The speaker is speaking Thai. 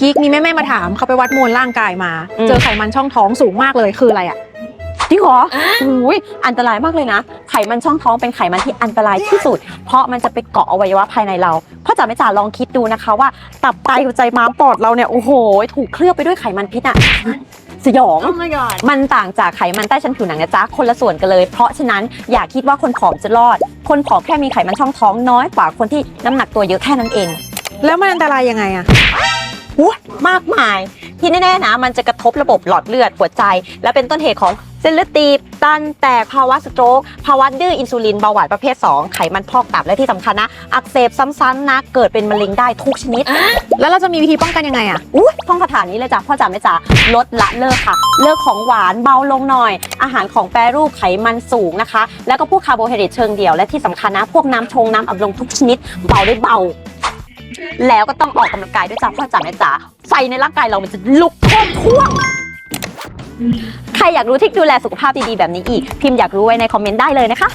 กิ๊กมีแม่แม่ๆมาถามเขาไปวัดมวลร่างกายมา อืม เจอไขมันช่องท้องสูงมากเลยคืออะไรอะ จริงเหรออุ้ยอันตรายมากเลยนะ ไขมันช่องท้องเป็นไขมันที่อันตรายที่สุด เพราะมันจะไปเกาะอวัยวะภายในเรา พ่อจ๋าแม่จ๋าลองคิดดูนะคะว่า ตับไตหัวใจม้ามปอดเราเนี่ย โอ้โห ถูกเคลือบไปด้วยไขมันพิษอะสยอง my god มันต่างจากไขมันใต้ชั้นผิวหนังนะจ๊ะ คนละส่วนกันเลย เพราะฉะนั้นอย่าคิดว่าคนผอมจะรอด คนผอมแค่มีไขมันช่องท้องน้อยกว่าคนที่น้ำหนักตัวเยอะแค่นั้นเอง แล้วมันอันตรายยังไงอะ อุ๊ยมากมาย ที่แน่ๆนะ มันจะกระทบระบบหลอดเลือดหัวใจ และเป็นต้นเหตุของเส้นเลือดตีบตันแตกภาวะสโตรกภาวะดื้ออินซูลินเบาหวานประเภท 2 ไขมันพอกตับและที่สำคัญนะ อักเสบซ้ำๆนะ เกิดเป็นมะเร็งได้ทุกชนิด แล้วเราจะมีวิธีป้องกันยังไงอะอุ้ยท่องคาถานี้เลยจ้ะพ่อจ๋าแม่จ๋าลดละเลิกค่ะ เลิกของหวานเบาลงหน่อย อาหารของแปรรูปไขมันสูงนะคะ แล้วก็พวกคาร์โบไฮเดรตเชิงเดี่ยวและที่สำคัญนะ พวกน้ำชงน้ำอัดลมทุกชนิด เบาได้เบา แล้วก็ต้องออกกำลังกายด้วยจ้าพ่อจ๋าแม่จ๋าไฟในร่างกายเรามันจะลุกโชนท่วงใครอยากรู้ทริคดูแลสุขภาพดีๆแบบนี้อีก พิมพ์อยากรู้ไว้ในคอมเมนต์ได้เลยนะคะ